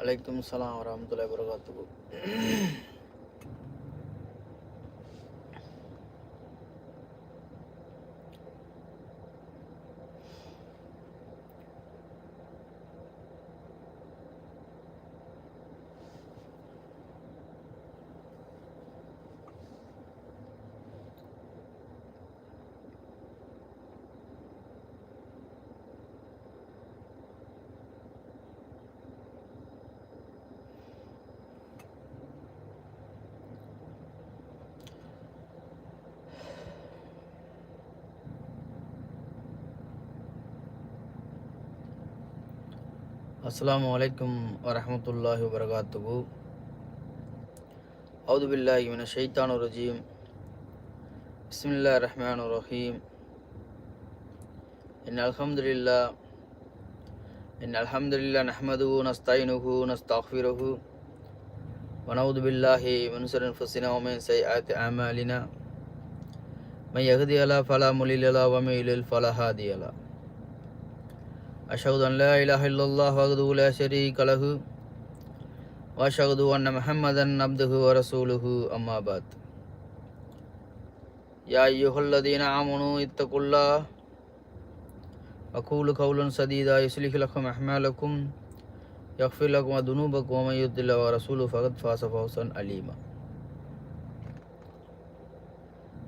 আলাইকুম সালাম রহমতুল্লাহ বরকাত السلام عليكم ورحمة الله وبركاته. أعوذ بالله من الشيطان الرجيم. بسم الله الرحمن الرحيم. إن الحمد لله. إن الحمد لله نحمده ونستعينه ونستغفره. ونعوذ بالله من شر أنفسنا ومن سيئات أعمالنا. من يهدي الله فلا مضل له ومن يضلل فلا هادي له. أشهد أن لا إله إلا الله وحده لا شريك له وأشهد أن محمدا عبده ورسوله أما بعد. يا أيها الذين آمنوا اتقوا الله وقولوا قولا سديدا يصلح لكم أعمالكم يغفر لكم ذنوبكم ومن يطع الله ورسوله فقد فاز فوزا عليما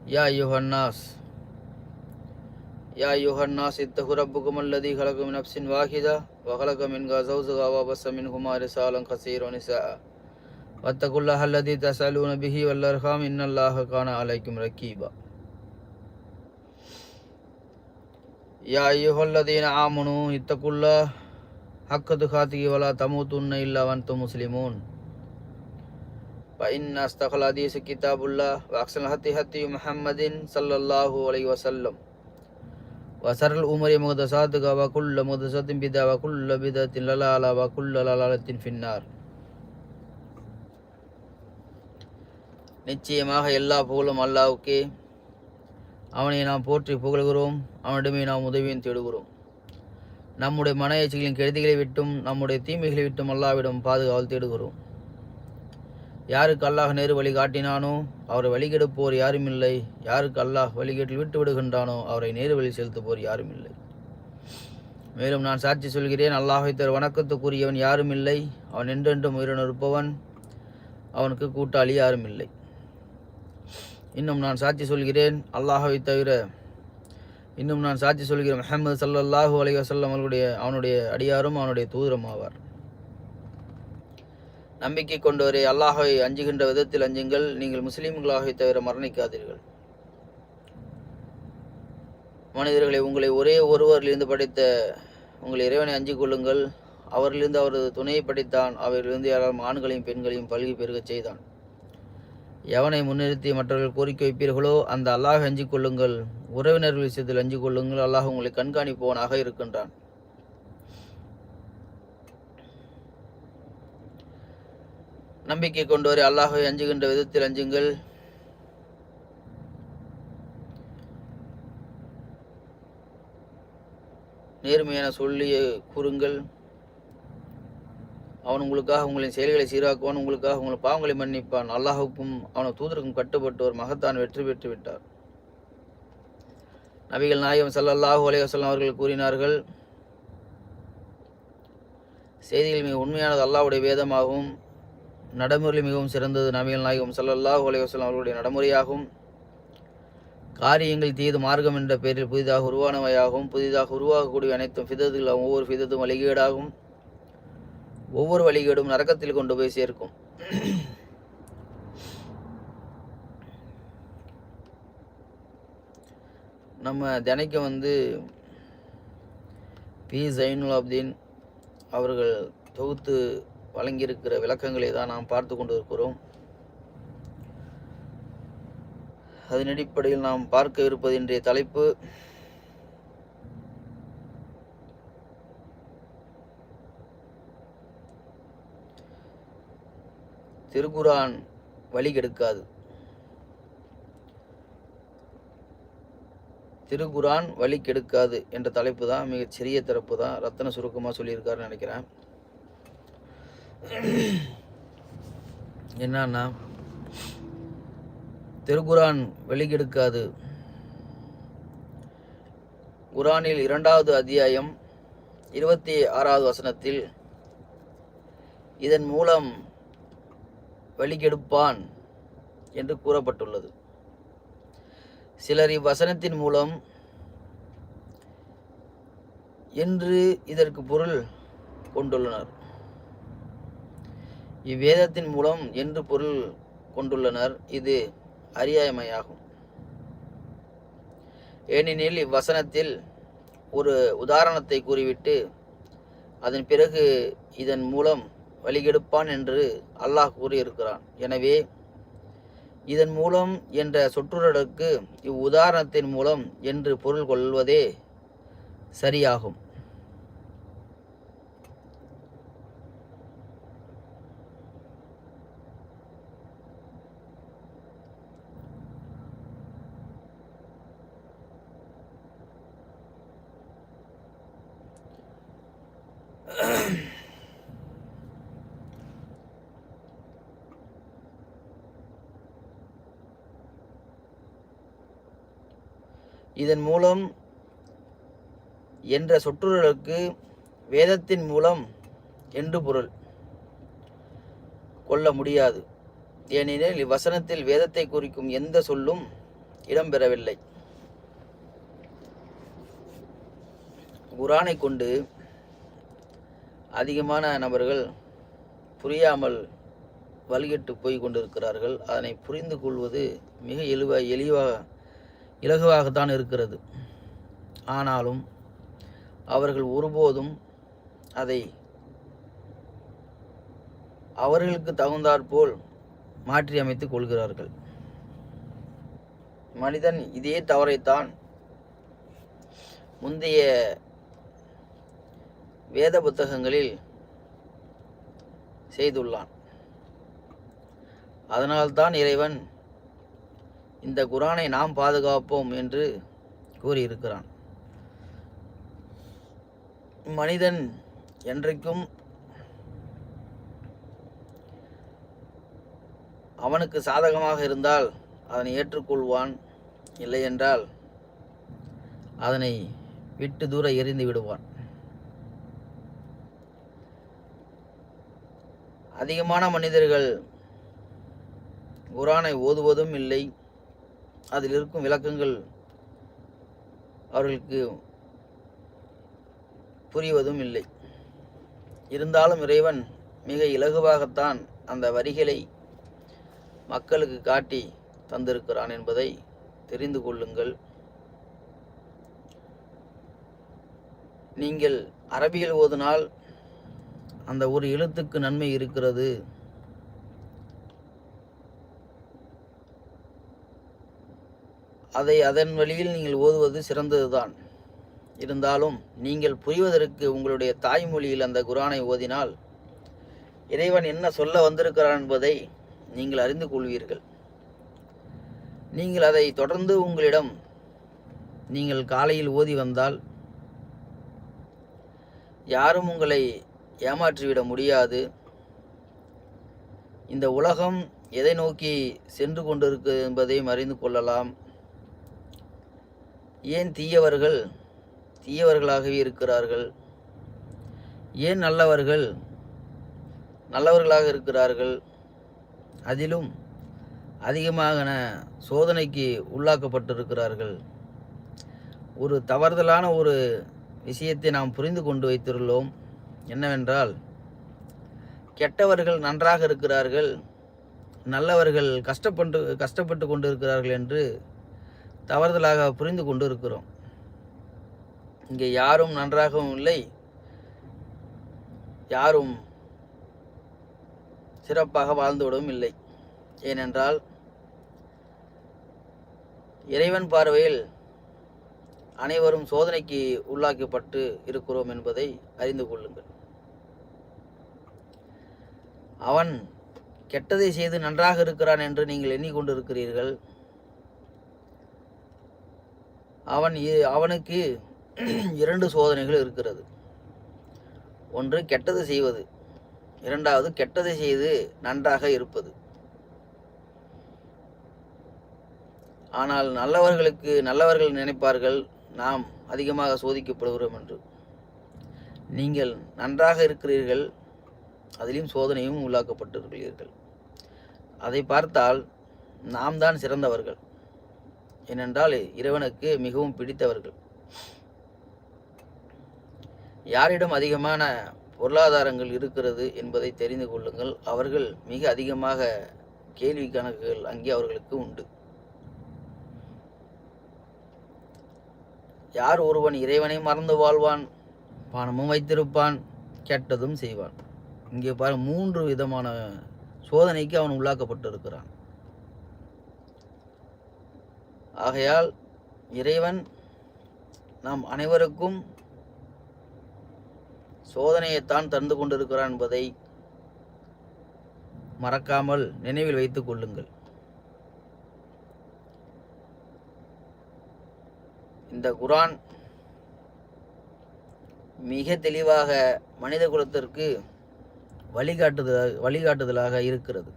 يا أيها الناس يا أيها الناس اتقوا ربكم الذي خلق من نفس واحدة وخلق منها زوجها وبث منهما رسالا كثيرا ونساء واتقوا الله الذي تسألون به والأرحام إن الله كان عليكم رقيبا يا أيها الذين آمنوا اتقوا الله حق تقاته ولا تموتن إلا وأنتم مسلمون فإن أصدق الحديث كتاب الله وأحسن الهدي هدي محمد صلى الله عليه وسلم وسر الأمور مقدساتها وكل مقدسة بدعة وكل بدعة ضلالة وكل ضلالة في النار நிச்சயமாக எல்லா புகழும் அல்லாவுக்கே அவனை நாம் போற்றி புகழ்கிறோம் அவனிடமே நாம் உதவியும் தேடுகிறோம் நம்முடைய மன எச்சைகளின் கெடுதிகளை விட்டும் நம்முடைய தீமைகளை விட்டும் அல்லாவிடம் பாதுகாவல் தேடுகிறோம் யாருக்கு அல்லாஹ் நேரு வழி காட்டினானோ அவரை வழிகெடுப்போர் யாரும் இல்லை யாருக்கு அல்லாஹ் வழிகேட்டில் விட்டு விடுகின்றானோ அவரை நேரு வழி செலுத்துவோர் யாரும் இல்லை மேலும் நான் சாட்சி சொல்கிறேன் அல்லாஹை தர் வணக்கத்துக்குரியவன் யாரும் இல்லை அவன் என்றென்றும் உயிரின இருப்பவன் அவனுக்கு கூட்டாளி யாரும் இல்லை இன்னும் நான் சாட்சி சொல்கிறேன் அல்லாஹாவை தவிர இன்னும் நான் சாட்சி சொல்கிறேன் முஹம்மது சல்லாஹூ அலைஹி வசல்லம் அவர்களுடைய அவனுடைய அடியாரும் அவனுடைய தூதரும் ஆவார். நம்பிக்கை கொண்டவரே அல்லாஹை அஞ்சுகின்ற விதத்தில் அஞ்சுங்கள். நீங்கள் முஸ்லீம்களாகவே தவிர மரணிக்காதீர்கள். மனிதர்களை உங்களை ஒரே ஒருவரிலிருந்து படைத்த உங்கள் இறைவனை அஞ்சு கொள்ளுங்கள். அவரிலிருந்து அவரது துணையை படைத்தான். அவரிலிருந்து யாரும் ஆண்களையும் பெண்களையும் பல்கி பெருகச் செய்தான். எவனை முன்னிறுத்தி மற்றவர்கள் கோரிக்கை வைப்பீர்களோ அந்த அல்லாஹ் அஞ்சு கொள்ளுங்கள். உறவினர்கள் விஷயத்தில் அஞ்சு கொள்ளுங்கள். அல்லாஹ் உங்களை கண்காணிப்பவனாக இருக்கின்றான். நம்பிக்கை கொண்டுவரை அல்லாஹை அஞ்சுகின்ற விதத்தில் அஞ்சுங்கள். நேர்மையான சொல்லிய கூறுங்கள். அவன் உங்களுக்காக உங்களின் செயல்களை சீராக்குவான் உங்களுக்காக உங்கள் பாவங்களை மன்னிப்பான். அல்லாஹுக்கும் அவனது தூதருக்கும் கட்டுப்பட்டு ஒரு மகத்தான் வெற்றி பெற்று விட்டார். நபிகள் நாயகம் சல்லாஹூ அலைஹி அவர்கள் கூறினார்கள் செய்திகள் மிக உண்மையானது அல்லாஹ்வுடைய வேதமாகவும் நடைமுறையில் மிகவும் சிறந்தது. நபிகள் நாயகம் ஸல்லல்லாஹு அலைஹி அவர்களுடைய நடைமுறையாகும். காரியங்கள் தீது மார்க்கம் என்ற பெயரில் புதிதாக உருவானவையாகும். புதிதாக உருவாகக்கூடிய அனைத்தும் ஃபிதத்துகள் ஒவ்வொரு ஃபிதத்தும் வழிகேடாகும். ஒவ்வொரு வழிகேடும் நரக்கத்தில் கொண்டு போய் சேர்க்கும். நம்ம தினைக்கும் வந்து பி. ஜைனுல் அப்தீன் அவர்கள் தொகுத்து வழங்கியிருக்கிற விளக்கங்களை தான் நாம் பார்த்து கொண்டு இருக்கிறோம் அதன் அடிப்படையில் நாம் பார்க்க இருப்பது இன்றைய தலைப்பு. திருக்குரான் வழி கெடுக்காது. திருக்குரான் வழி கெடுக்காது என்ற தலைப்பு தான் மிகச் சிறிய தரப்பு தான். ரத்தன சுருக்கமாக சொல்லியிருக்காருன்னு நினைக்கிறேன். என்னன்னா திருக்குரான் வெளிக்கெடுக்காது. குரானில் இரண்டாவது அத்தியாயம் இருபத்தி ஆறாவது வசனத்தில் இதன் மூலம் வெளிக்கெடுப்பான் என்று கூறப்பட்டுள்ளது. சிலர் இவ்வசனத்தின் மூலம் என்று இதற்கு பொருள் கொண்டுள்ளனர். இவ்வேதத்தின் மூலம் என்று பொருள் கொண்டுள்ளனர். இது அறியாமையாகும். ஏனெனில் இவ்வசனத்தில் ஒரு உதாரணத்தை கூறிவிட்டு அதன் பிறகு இதன் மூலம் வழிகெடுப்பான் என்று அல்லாஹ் கூறியிருக்கிறான். எனவே இதன் மூலம் என்ற சொற்றொடருக்கு இவ்வுதாரணத்தின் மூலம் என்று பொருள் கொள்வதே சரியாகும். இதன் மூலம் என்ற சொற்றொடருக்கு வேதத்தின் மூலம் என்று பொருள். கொள்ள முடியாது. ஏனெனில் இவ்வசனத்தில் வேதத்தை குறிக்கும் எந்த சொல்லும் இடம்பெறவில்லை. குரானை கொண்டு அதிகமான நபர்கள் புரியாமல் வழிகட்டு போய் கொண்டிருக்கிறார்கள். அதனை புரிந்து கொள்வது மிக எளிவ எளிவாக இலகுவாகத்தான் இருக்கிறது. ஆனாலும் அவர்கள் ஒருபோதும் அதை அவர்களுக்கு தகுந்தாற்போல் மாற்றி அமைத்துக் கொள்கிறார்கள். மனிதன் இதே தவறைத்தான் முந்தைய வேத புத்தகங்களில் செய்துள்ளான். அதனால்தான் இறைவன் இந்த குரானை நாம் பாதுகாப்போம் என்று கூறியிருக்கிறான். மனிதன் என்றைக்கும் அவனுக்கு சாதகமாக இருந்தால் அதனை ஏற்றுக்கொள்வான் இல்லையென்றால் அதனை விட்டு தூர எறிந்து விடுவான். அதிகமான மனிதர்கள் குரானை ஓதுவதும் இல்லை. அதில் இருக்கும் விளக்கங்கள் அவர்களுக்கு புரிவதும் இல்லை. இருந்தாலும் இறைவன் மிக இலகுவாகத்தான் அந்த வரிகளை மக்களுக்கு காட்டி தந்திருக்கிறான் என்பதை தெரிந்து கொள்ளுங்கள். நீங்கள் அரபியில் ஓதினால் அந்த ஒரு எழுத்துக்கு நன்மை இருக்கிறது. அதை அதன் வழியில் நீங்கள் ஓதுவது சிறந்ததுதான். இருந்தாலும் நீங்கள் புரிவதற்கு உங்களுடைய தாய்மொழியில் அந்த குரானை ஓதினால் இறைவன் என்ன சொல்ல வந்திருக்கிறான் என்பதை நீங்கள் அறிந்து கொள்வீர்கள். நீங்கள் அதை தொடர்ந்து உங்களிடம் நீங்கள் காலையில் ஓதி வந்தால் யாரும் உங்களை ஏமாற்றிவிட முடியாது. இந்த உலகம் எதை நோக்கி சென்று கொண்டிருக்கு என்பதையும் அறிந்து கொள்ளலாம். ஏன் தீயவர்கள் தீயவர்களாகவே இருக்கிறார்கள்? ஏன் நல்லவர்கள் நல்லவர்களாக இருக்கிறார்கள்? அதிலும் அதிகமான சோதனைக்கு உள்ளாக்கப்பட்டிருக்கிறார்கள். ஒரு தவறுதலான ஒரு விஷயத்தை நாம் புரிந்து கொண்டு வைத்துள்ளோம். என்னவென்றால் கெட்டவர்கள் நன்றாக இருக்கிறார்கள் நல்லவர்கள் கஷ்டப்பட்டு கஷ்டப்பட்டு கொண்டு இருக்கிறார்கள் என்று தவறுதலாக புரிந்து கொண்டு இருக்கிறோம் இங்கே யாரும் நன்றாகவும் இல்லை. யாரும் சிறப்பாக வாழ்ந்துவிடவும் இல்லை. ஏனென்றால் இறைவன் பார்வையில் அனைவரும் சோதனைக்கு உள்ளாக்கப்பட்டு இருக்கிறோம் என்பதை அறிந்து கொள்ளுங்கள். அவன் கெட்டதை செய்து நன்றாக இருக்கிறான் என்று நீங்கள் எண்ணிக்கொண்டிருக்கிறீர்கள். அவன் இ- அவனுக்கு இரண்டு சோதனைகள் இருக்கிறது. ஒன்று கெட்டது செய்வது இரண்டாவது கெட்டதை செய்து நன்றாக இருப்பது. ஆனால் நல்லவர்களுக்கு நல்லவர்கள் நினைப்பார்கள் நாம் அதிகமாக சோதிக்கப்படுகிறோம் என்று. நீங்கள் நன்றாக இருக்கிறீர்கள் அதிலும் சோதனையும் உள்ளாக்கப்பட்டிருக்கிறீர்கள். அதை பார்த்தால் நாம் தான் சிறந்தவர்கள். ஏனென்றால் இறைவனுக்கு மிகவும் பிடித்தவர்கள். யாரிடம் அதிகமான பொருளாதாரங்கள் இருக்கிறது என்பதை தெரிந்து கொள்ளுங்கள். அவர்கள் மிக அதிகமாக கேள்வி கணக்குகள் அங்கே அவர்களுக்கு உண்டு. யார் ஒருவன் இறைவனை மறந்து வாழ்வான்? பணமும் வைத்திருப்பான் கெட்டதும் செய்வான். இங்கே பாரு மூன்று விதமான சோதனைக்கு அவன் உள்ளாக்கப்பட்டிருக்கிறான். ஆகையால் இறைவன் நாம் அனைவருக்கும் சோதனையைத்தான் தந்து கொண்டிருக்கிறான் என்பதை மறக்காமல் நினைவில் வைத்துக் கொள்ளுங்கள். இந்த குரான் மிக தெளிவாக மனித குலத்திற்கு வழிகாட்டுதல் வழிகாட்டுதலாக இருக்கிறது.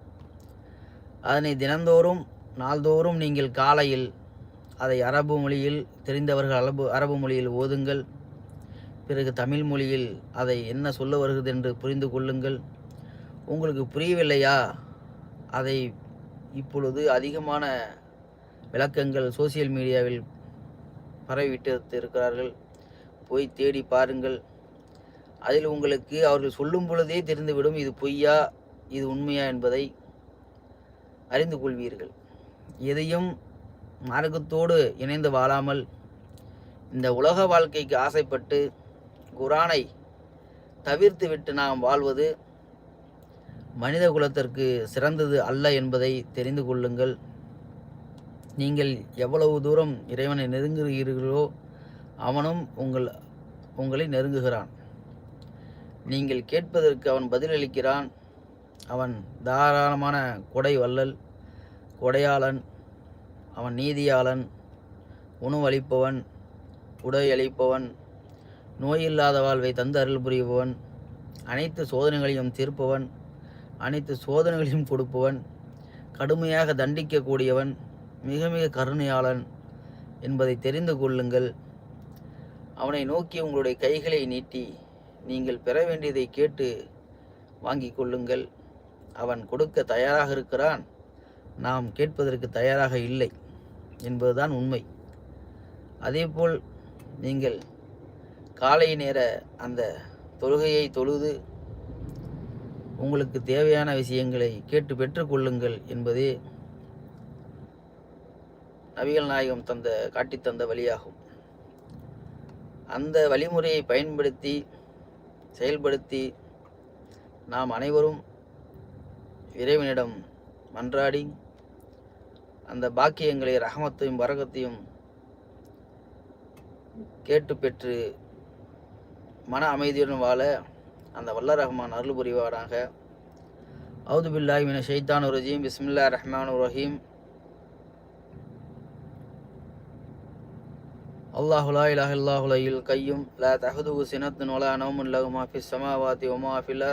அதனை தினந்தோறும் நாள்தோறும் நீங்கள் காலையில் அதை அரபு மொழியில் தெரிந்தவர்கள் அரபு அரபு மொழியில் ஓதுங்கள். பிறகு தமிழ் மொழியில் அதை என்ன சொல்ல வருகிறது என்று புரிந்து கொள்ளுங்கள். உங்களுக்கு புரியவில்லையா? அதை இப்பொழுது அதிகமான விளக்கங்கள் சோசியல் மீடியாவில் பரவிவிட்டு இருக்கிறார்கள். போய் தேடி பாருங்கள். அதில் உங்களுக்கு அவர்கள் சொல்லும் பொழுதே தெரிந்துவிடும் இது பொய்யா இது உண்மையா என்பதை அறிந்து கொள்வீர்கள். எதையும் மார்க்கத்தோடு இணைந்து வாழாமல் இந்த உலக வாழ்க்கைக்கு ஆசைப்பட்டு குரானை தவிர்த்து விட்டு நாம் வாழ்வது மனித குலத்திற்கு சிறந்தது அல்ல என்பதை தெரிந்து கொள்ளுங்கள். நீங்கள் எவ்வளவு தூரம் இறைவனை நெருங்குகிறீர்களோ அவனும் உங்கள் உங்களை நெருங்குகிறான். நீங்கள் கேட்பதற்கு அவன் பதிலளிக்கிறான். அவன் தாராளமான கொடை வள்ளல் கொடையாளன் அவன் நீதியாளன் உணவளிப்பவன் உடை அளிப்பவன் நோயில்லாத வாழ்வை தந்து அருள் புரிபவன் அனைத்து சோதனைகளையும் தீர்ப்பவன் அனைத்து சோதனைகளையும் கொடுப்பவன் கடுமையாக தண்டிக்கக்கூடியவன் மிக மிக கருணையாளன் என்பதை தெரிந்து கொள்ளுங்கள். அவனை நோக்கி உங்களுடைய கைகளை நீட்டி நீங்கள் பெற வேண்டியதை கேட்டு வாங்கி கொள்ளுங்கள். அவன் கொடுக்க தயாராக இருக்கிறான். நாம் கேட்பதற்கு தயாராக இல்லை. என்பதுதான் உண்மை. அதேபோல் நீங்கள் காலை நேர அந்த தொழுகையை தொழுது உங்களுக்கு தேவையான விஷயங்களை கேட்டு பெற்றுக்கொள்ளுங்கள் என்பதே நபிகள் நாயகம் தந்த காட்டி தந்த வழியாகும். அந்த வழிமுறையை பயன்படுத்தி செயல்படுத்தி நாம் அனைவரும் இறைவனிடம் மன்றாடி அந்த பாக்கியங்களை ரகமத்தையும் வரகத்தையும் கேட்டு பெற்று மன அமைதியுடன் வாழ அந்த வல்ல ரஹ்மான் அருள் புரிவாராக. அவுது மின ஷைத்தான் ரஜீம். பிஸ்மில்லா ரஹ்மான் ரஹீம். அல்லாஹுலா இலாஹ் இல்லாஹுலையில் கையும். லா தஹதுஹு சினத்தின் வலா நவமுன் லஹு மா ஃபிஸ் ஸமாவாதி வ மா ஃபில்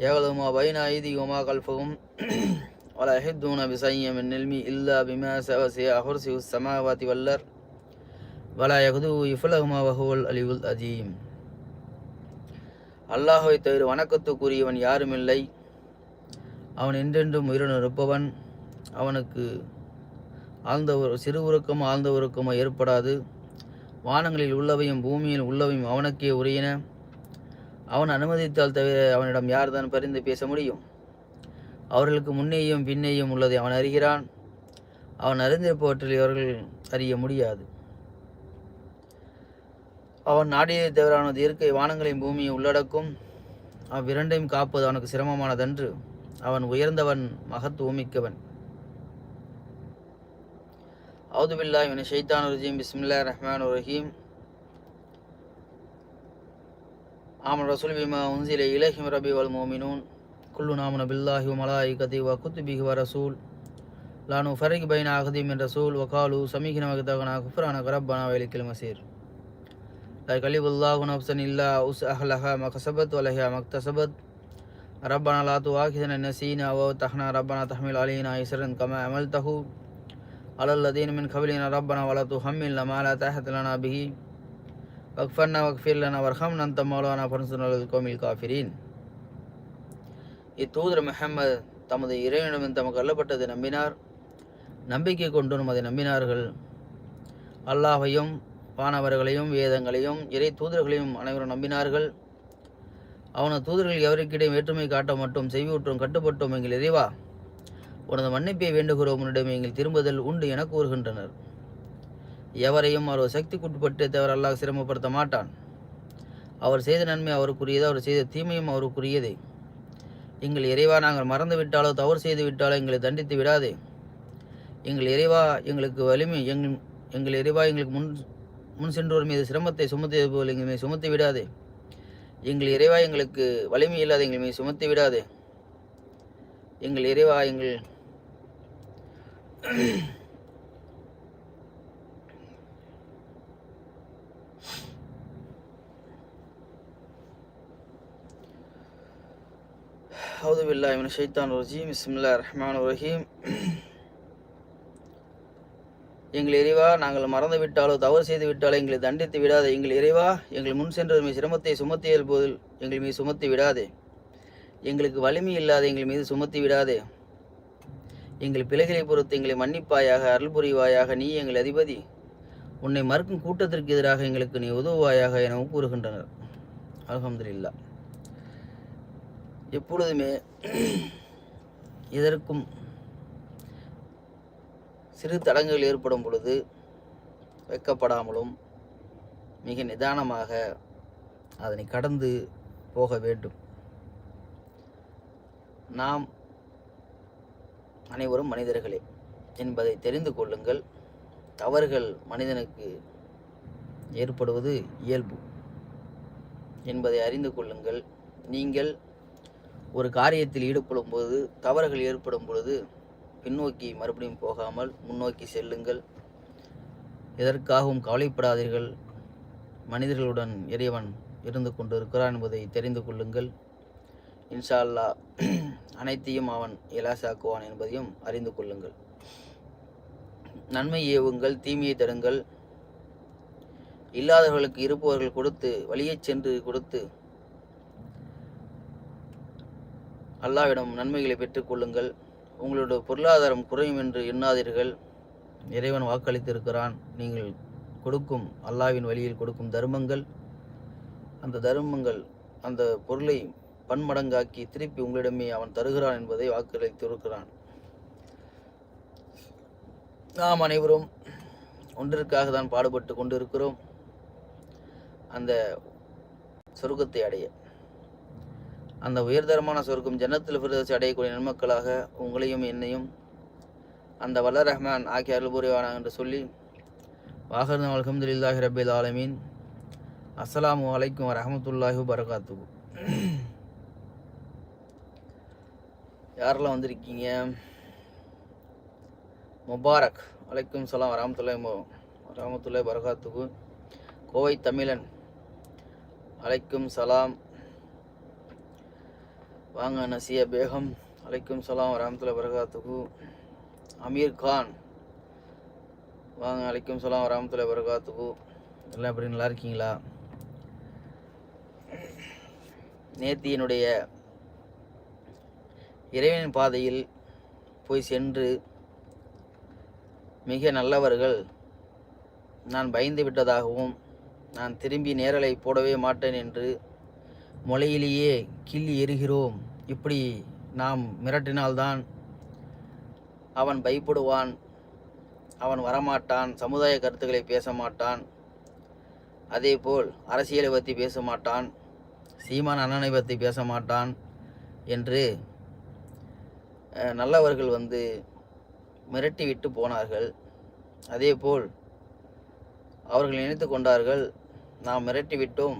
يغلم بين أيديهم وما خلفهم ولا يحدون بشيء இல்லா العلم إلا بما وسع வல்லர் வல والأرض ولا வகுவல் يفلهما وهو العلي தவிர வணக்கத்துக்குரியவன் யாருமில்லை அவன் என்றென்றும் உயிரின் இருப்பவன் அவனுக்கு ஆழ்ந்த ஒரு சிறு உறக்கமோ ஆழ்ந்த உறக்கமோ ஏற்படாது. வானங்களில் உள்ளவையும் பூமியில் உள்ளவையும் அவனுக்கே உரியன. அவன் அனுமதித்தால் தவிர அவனிடம் யார்தான் பரிந்து பேச முடியும்? அவர்களுக்கு முன்னேயும் பின்னேயும் உள்ளதை அவன் அறிகிறான். அவன் அறிந்திருப்பவற்றில் இவர்கள் அறிய முடியாது. அவன் நாடியதை தவிரானது இயற்கை வானங்களையும் பூமியை உள்ளடக்கும். அவ்விரண்டையும் காப்பது அவனுக்கு சிரமமானதன்று. அவன் உயர்ந்தவன் மகத்துவமிக்கவன். அவுது பில்லாஹ் மின ஷைத்தான் ரஜீம் பிஸ்மில்லா ரஹ்மான் ரஹீம் ஆமன் ரசூல் பிமா உன்சில இலஹிம் ரபி வல் மோமினூன் குல்லு நாமன பில்லாஹி வ மலாயிகதி வ குத்துபிஹி வ ரசூல் லானு ஃபரிக் பைன அகதி மின் ரசூல் வகாலு சமீகின மகதகனா குஃப்ரான கரப்பானா வேலிக்கில் மசீர் لا يكلف الله نفسا إلا وسعها ما كسبت ولها ما اكتسبت ربنا لا تؤاخذنا إن نسينا وتحنا ربنا تحمل علينا إسرا كما عملته على الذين من قبلنا ربنا ولا تحملنا ما لا طاقة لنا به வக்ஃபன்னா வக்ஃபீர் வர்ஹம் நந்த மௌலானா பன்சுனல் கோமில் காஃபிரீன். இத்தூதர் மெஹம்மது தமது இறைவனிடம் தமக்கு அல்லப்பட்டதை நம்பினார். நம்பிக்கை கொண்டும் அதை நம்பினார்கள். அல்லாஹையும் வானவர்களையும் வேதங்களையும் இறை தூதர்களையும் அனைவரும் நம்பினார்கள். அவனது தூதர்கள் எவருக்கிடையும் வேற்றுமை காட்ட மட்டும் செய்வியூற்றும் கட்டுப்பட்டோம் எங்கள் இறைவா உனது மன்னிப்பை வேண்டுகிறோம் உன்னிடம் எங்கள் திரும்புதல் உண்டு என கூறுகின்றனர். எவரையும் அவர் சக்திக்குட்பட்டு தவிர அல்லாஹ் சிரமப்படுத்த மாட்டான். அவர் செய்த நன்மை அவருக்குரியது அவர் செய்த தீமையும் அவருக்குரியதே. எங்கள் இறைவா நாங்கள் மறந்து விட்டாலோ தவறு செய்து விட்டாலோ எங்களை தண்டித்து விடாதே. எங்கள் இறைவா எங்களுக்கு வலிமை எங்கள் எங்கள் இறைவா எங்களுக்கு முன் முன் சென்றோர் மீது சிரமத்தை சுமத்தியது போல் எங்கள் மீது சுமத்தி விடாதே. எங்கள் இறைவா எங்களுக்கு வலிமை இல்லாத எங்கள் மீது சுமத்தி விடாதே. எங்கள் இறைவா எங்கள் ஹவுது பில்லா இவன் ஷைத்தான் ரஜீம் இஸ்மில்லா ரஹ்மான் ரஹீம் எங்கள் இறைவா நாங்கள் மறந்து விட்டாலோ தவறு செய்து விட்டாலோ எங்களை தண்டித்து விடாதே. எங்கள் இறைவா எங்கள் முன் சென்றது சென்றதுமே சிரமத்தை சுமத்தியல் போதில் எங்கள் மீது சுமத்தி விடாதே. எங்களுக்கு வலிமை இல்லாத எங்கள் மீது சுமத்தி விடாதே. எங்கள் பிழைகளை பொறுத்து எங்களை மன்னிப்பாயாக அருள் புரிவாயாக நீ எங்கள் அதிபதி. உன்னை மறுக்கும் கூட்டத்திற்கு எதிராக எங்களுக்கு நீ உதவுவாயாக எனவும் கூறுகின்றனர். அலமதுல்லா எப்பொழுதுமே எதற்கும் சிறு தடங்கள் ஏற்படும் பொழுது வெக்கப்படாமலும் மிக நிதானமாக அதனை கடந்து போக வேண்டும். நாம் அனைவரும் மனிதர்களே என்பதை தெரிந்து கொள்ளுங்கள். தவறுகள் மனிதனுக்கு ஏற்படுவது இயல்பு என்பதை அறிந்து கொள்ளுங்கள். நீங்கள் ஒரு காரியத்தில் ஈடுபடும் போது தவறுகள் ஏற்படும் பொழுது பின்னோக்கி மறுபடியும் போகாமல் முன்னோக்கி செல்லுங்கள். எதற்காகவும் கவலைப்படாதீர்கள். மனிதர்களுடன் இறைவன் இருந்து கொண்டிருக்கிறான் என்பதை தெரிந்து கொள்ளுங்கள். இன்ஷா அல்லாஹ் அனைத்தையும் அவன் இலாசாக்குவான் என்பதையும் அறிந்து கொள்ளுங்கள். நன்மை ஏவுங்கள் தீமையை தடுங்கள். இல்லாதவர்களுக்கு இருப்பவர்கள் கொடுத்து வழியே சென்று கொடுத்து அல்லாவிடம் நன்மைகளை பெற்றுக்கொள்ளுங்கள் உங்களோட பொருளாதாரம் குறையும் என்று எண்ணாதீர்கள். இறைவன் வாக்களித்திருக்கிறான். நீங்கள் கொடுக்கும் அல்லாவின் வழியில் கொடுக்கும் தர்மங்கள் அந்த தர்மங்கள் அந்த பொருளை பன்மடங்காக்கி திருப்பி உங்களிடமே அவன் தருகிறான் என்பதை வாக்களித்திருக்கிறான். நாம் அனைவரும் ஒன்றிற்காக தான் பாடுபட்டு கொண்டிருக்கிறோம். அந்த சொர்க்கத்தை அடைய. அந்த உயர்தரமான சொர்க்கம் ஜன்னத்தில் ஃபிரதோஸ் அடையக்கூடிய நன்மக்களாக உங்களையும் என்னையும் அந்த வல்ல ரஹ்மான் ஆகிய அருள்புரிவானா என்று சொல்லி வாகர் அலமதுல்லாஹி ரபில் ஆலமீன். அஸ்ஸலாமு அலைக்கும் வரஹமத்துல்லாஹி வரகாத்து யாரெல்லாம் வந்திருக்கீங்க? முபாரக். வலைக்கும் சலாம் வரமத்துல்லாய் வரமத்துல்லாய் வரகாத்துக்கு கோவை தமிழன். அலைக்கும் சலாம் வாங்க நசியா பேகம். அலைக்கும் சலாம் வரமத்துல வரகாத்துக்கு அமீர் கான். வாங்க அலைக்கும் சலாம் வரமத்துல வரகாத்துக்கு எல்லாம் எப்படி நல்லா இருக்கீங்களா? நேத்தி என்னுடைய இறைவனின் பாதையில் போய் சென்று மிக நல்லவர்கள். நான் பயந்து விட்டதாகவும் நான் திரும்பி நேரலை போடவே மாட்டேன் என்று மொழியிலேயே கிள்ளி எறிகிறோம். இப்படி நாம் மிரட்டினால்தான் அவன் பயப்படுவான் அவன் வரமாட்டான் சமுதாய கருத்துக்களை பேச மாட்டான். அதேபோல் அரசியலை பற்றி பேச மாட்டான் சீமான் அண்ணனை பற்றி பேச மாட்டான் என்று நல்லவர்கள் வந்து மிரட்டி விட்டு போனார்கள். அதேபோல் அவர்கள் நினைத்து கொண்டார்கள் நாம் மிரட்டி விட்டோம்.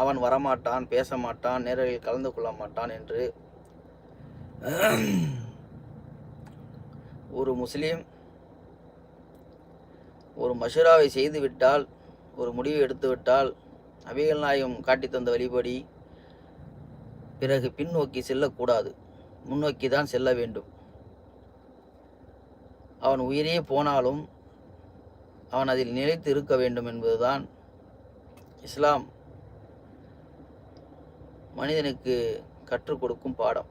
அவன் வரமாட்டான் பேச மாட்டான் நேரலில் கலந்து கொள்ள மாட்டான் என்று ஒரு முஸ்லீம் ஒரு மஷூராவை செய்துவிட்டால் ஒரு முடிவு எடுத்துவிட்டால் அபிகள் நாயகம் காட்டி தந்த வழிபடி பிறகு பின்னோக்கி செல்லக்கூடாது. முன்னோக்கி தான் செல்ல வேண்டும். அவன் உயிரே போனாலும் அவன் அதில் நிலைத்து இருக்க வேண்டும் என்பதுதான் இஸ்லாம். மனிதனுக்கு கற்றுக் கொடுக்கும் பாடம்.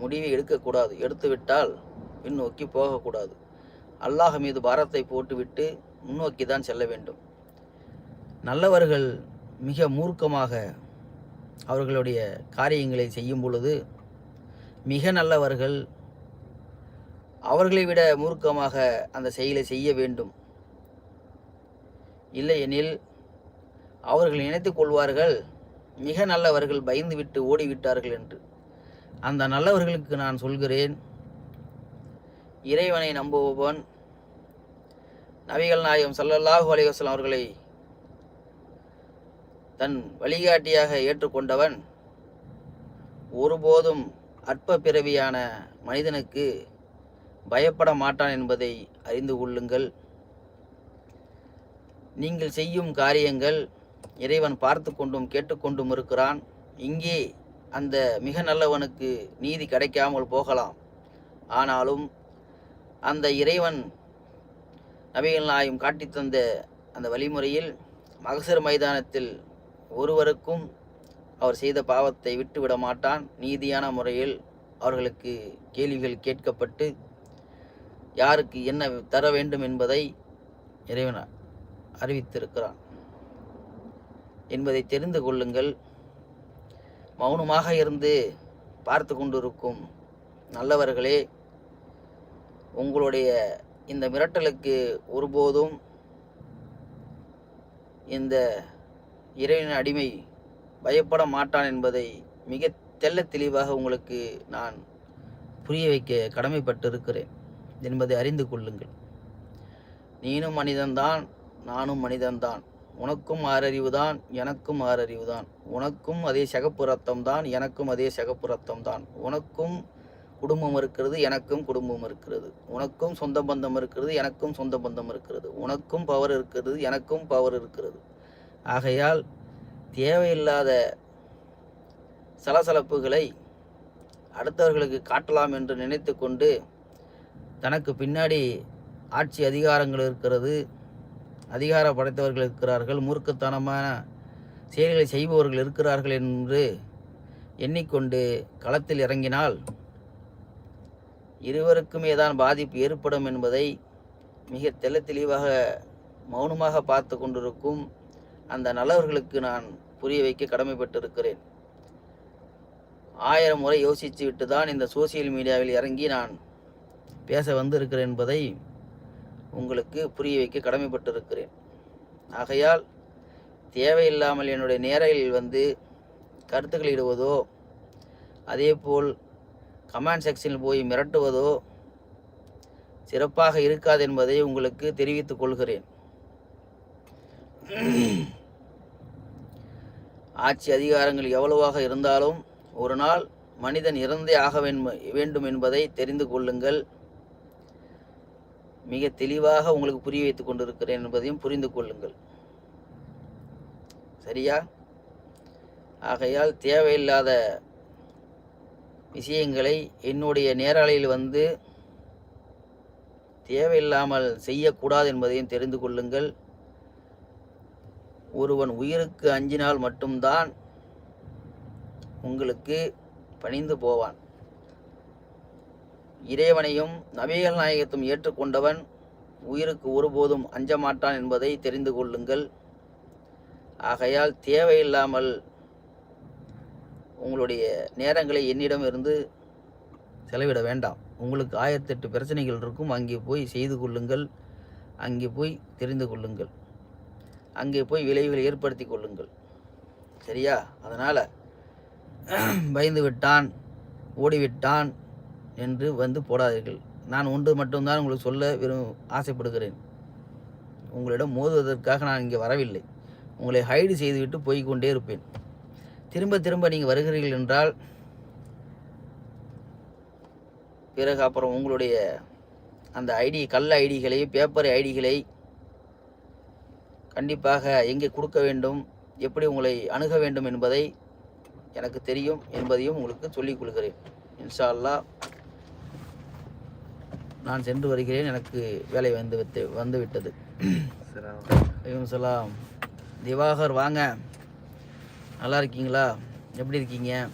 முடிவை எடுக்கக்கூடாது. எடுத்துவிட்டால் பின்னோக்கி போகக்கூடாது. அல்லாஹ் மீது பாரத்தை போட்டுவிட்டு முன்னோக்கி தான் செல்ல வேண்டும். நல்லவர்கள் மிக மூர்க்கமாக அவர்களுடைய காரியங்களை செய்யும் பொழுது மிக நல்லவர்கள் அவர்களை விட மூர்க்கமாக அந்த செயலை செய்ய வேண்டும். இல்லையெனில் அவர்கள் நினைத்து கொள்வார்கள் மிக நல்லவர்கள் பயந்துவிட்டு ஓடிவிட்டார்கள் என்று. அந்த நல்லவர்களுக்கு நான் சொல்கிறேன் இறைவனை நம்புபவன் நபிகள் நாயகம் சல்லல்லாஹு அலிவாஸ்லாம் அவர்களை தன் வழிகாட்டியாக ஏற்றுக்கொண்டவன் ஒருபோதும் அற்ப பிறவியான மனிதனுக்கு பயப்பட மாட்டான் என்பதை அறிந்து கொள்ளுங்கள். நீங்கள் செய்யும் காரியங்கள் இறைவன் பார்த்து கொண்டும் கேட்டுக்கொண்டும் இருக்கிறான். இங்கே அந்த மிக நல்லவனுக்கு நீதி கிடைக்காமல் போகலாம். ஆனாலும் அந்த இறைவன் நபிகள் நாயும் காட்டித் தந்த அந்த வழிமுறையில் மகசர் மைதானத்தில் ஒருவருக்கும் அவர் செய்த பாவத்தை விட்டுவிட மாட்டான். நீதியான முறையில் அவர்களுக்கு கேள்விகள் கேட்கப்பட்டு யாருக்கு என்ன தர வேண்டும் என்பதை இறைவன் அறிவித்திருக்கிறான். என்பதை தெரிந்து கொள்ளுங்கள். மௌனமாக இருந்து பார்த்து கொண்டிருக்கும் நல்லவர்களே உங்களுடைய இந்த மிரட்டலுக்கு ஒருபோதும் இந்த இறைவனின் அடிமை பயப்பட மாட்டான் என்பதை மிக தெல்ல தெளிவாக உங்களுக்கு நான் புரிய வைக்க கடமைப்பட்டிருக்கிறேன் என்பதை அறிந்து கொள்ளுங்கள். நீனும் மனிதன்தான் நானும் மனிதன்தான். உனக்கும் ஆறறிவுதான் எனக்கும் ஆறறிவுதான். உனக்கும் அதே சகப்பு ரத்தம் தான் எனக்கும் அதே சகப்பு ரத்தம் தான் உனக்கும் குடும்பம் இருக்கிறது எனக்கும் குடும்பம் இருக்கிறது. உனக்கும் சொந்த பந்தம் இருக்கிறது எனக்கும் சொந்த பந்தம் இருக்கிறது. உனக்கும் பவர் இருக்கிறது எனக்கும் பவர் இருக்கிறது. ஆகையால் தேவையில்லாத சலசலப்புகளை அடுத்தவர்களுக்கு காட்டலாம் என்று நினைத்து கொண்டு தனக்கு பின்னாடி ஆட்சி அதிகாரங்கள் இருக்கிறது அதிகார படைத்தவர்கள் இருக்கிறார்கள் மூர்க்கத்தனமான செயல்களை செய்பவர்கள் இருக்கிறார்கள் என்று எண்ணிக்கொண்டு களத்தில் இறங்கினால் இருவருக்குமே தான் பாதிப்பு ஏற்படும் என்பதை மிக தெள்ள தெளிவாக மௌனமாக பார்த்து கொண்டிருக்கும் அந்த நல்லவர்களுக்கு நான் புரிய வைக்க கடமைப்பட்டிருக்கிறேன். ஆயிரம் முறை யோசித்து விட்டு தான் இந்த சோசியல் மீடியாவில் இறங்கி நான் பேச வந்திருக்கிறேன் என்பதை உங்களுக்கு புரிய வைக்க கடமைப்பட்டிருக்கிறேன். ஆகையால் தேவையில்லாமல் என்னுடைய நேரையில் வந்து கருத்துக்கள் இடுவதோ அதேபோல் கமெண்ட் செக்ஷனில் போய் மிரட்டுவதோ சிறப்பாக இருக்காது என்பதை உங்களுக்கு தெரிவித்துக் கொள்கிறேன். ஆட்சி அதிகாரங்கள் எவ்வளவாக இருந்தாலும் ஒரு நாள் மனிதன் இறந்தே ஆக வேண்டும் என்பதை தெரிந்து கொள்ளுங்கள். மிக தெளிவாக உங்களுக்கு புரிய வைத்துக் கொண்டிருக்கிறேன் என்பதையும் புரிந்து கொள்ளுங்கள். சரியா? ஆகையால் தேவையில்லாத விஷயங்களை என்னுடைய நேரலையில் வந்து தேவையில்லாமல் செய்யக்கூடாது என்பதையும் தெரிந்து கொள்ளுங்கள். ஒருவன் உயிருக்கு அஞ்சினால் மட்டும்தான் உங்களுக்கு பணிந்து போவான். இறைவனையும் நபிகள் நாயகத்தும் ஏற்றுக்கொண்டவன் உயிருக்கு ஒருபோதும் அஞ்ச மாட்டான் என்பதை தெரிந்து கொள்ளுங்கள். ஆகையால் தேவையில்லாமல் உங்களுடைய நேரங்களை என்னிடம் இருந்து செலவிட வேண்டாம். உங்களுக்கு ஆயிரத்தெட்டு பிரச்சனைகள் இருக்கும். அங்கே போய் செய்து கொள்ளுங்கள். அங்கே போய் தெரிந்து கொள்ளுங்கள். அங்கே போய் விளைவுகளை ஏற்படுத்தி கொள்ளுங்கள். சரியா? அதனால் பயந்து விட்டான் ஓடிவிட்டான். என்று வந்து போடாதீர்கள். நான் ஒன்று மட்டும்தான் உங்களுக்கு சொல்ல விரும் ஆசைப்படுகிறேன். உங்களிடம் மோதுவதற்காக நான் இங்கே வரவில்லை. உங்களை ஹைடு செய்துவிட்டு போய்கொண்டே இருப்பேன். திரும்ப திரும்ப நீங்கள் வருகிறீர்கள் என்றால் பிறகு அப்புறம் உங்களுடைய அந்த ஐடி கல் ஐடிகளை பேப்பர் ஐடிகளை கண்டிப்பாக எங்கே கொடுக்க வேண்டும் எப்படி உங்களை அணுக வேண்டும் என்பதை எனக்கு தெரியும் என்பதையும் உங்களுக்கு சொல்லிக் கொள்கிறேன். இன்ஷா நான் சென்று வருகிறேன். எனக்கு வேலை வந்து விட்டு வந்து விட்டது. சலாம். திவாகர் வாங்க. நல்லா இருக்கீங்களா? எப்படி இருக்கீங்க?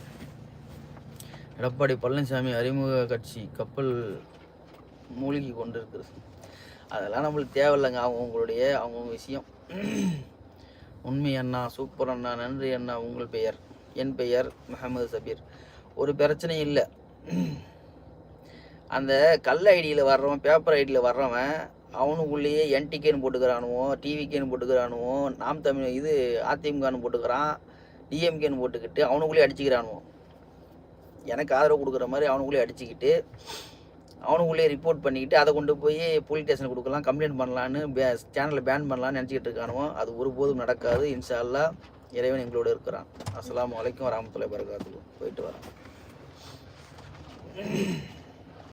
எடப்பாடி பழனிசாமி அறிமுக கட்சி கப்பல் மூழ்கி கொண்டிருக்கிறது. அதெல்லாம் நம்மளுக்கு தேவையில்லைங்க. அவங்க உங்களுடைய அவங்க விஷயம். உண்மை அண்ணா சூப்பர் அண்ணா நன்றி அண்ணா. உங்கள் பெயர்? என் பெயர் முகமது சபீர். ஒரு பிரச்சனையும் இல்லை. அந்த கல் ஐடியில் வர்றவன் பேப்பர் ஐடியில் வர்றவன் அவனுக்குள்ளேயே என்டிகேன்னு போட்டுக்கிறானுவோ டிவிகேன்னு போட்டுக்கிறானுவோ நாம் தமிழ் இது அதிமுகன்னு போட்டுக்கிறான் டிஎம்கேன்னு போட்டுக்கிட்டு அவனுக்குள்ளேயே அடிச்சுக்கிறானுவோ. எனக்கு ஆதரவு கொடுக்குற மாதிரி அவனுக்குள்ளேயே அடிச்சுக்கிட்டு அவனுக்குள்ளேயே ரிப்போர்ட் பண்ணிக்கிட்டு அதை கொண்டு போய் போலீஸ் ஸ்டேஷன் கொடுக்கலாம் கம்ப்ளைண்ட் பண்ணலான்னு பே சேனலில் பேன் பண்ணலான்னு நினச்சிக்கிட்டு இருக்கானுவோ அது ஒருபோதும் நடக்காது. இன்ஷால்லா இறைவன் எங்களோட இருக்கிறான். அஸ்லாம் அலைக்கும் வரமத்துல்லாஹி வரகாத்துஹு போயிட்டு வரான்.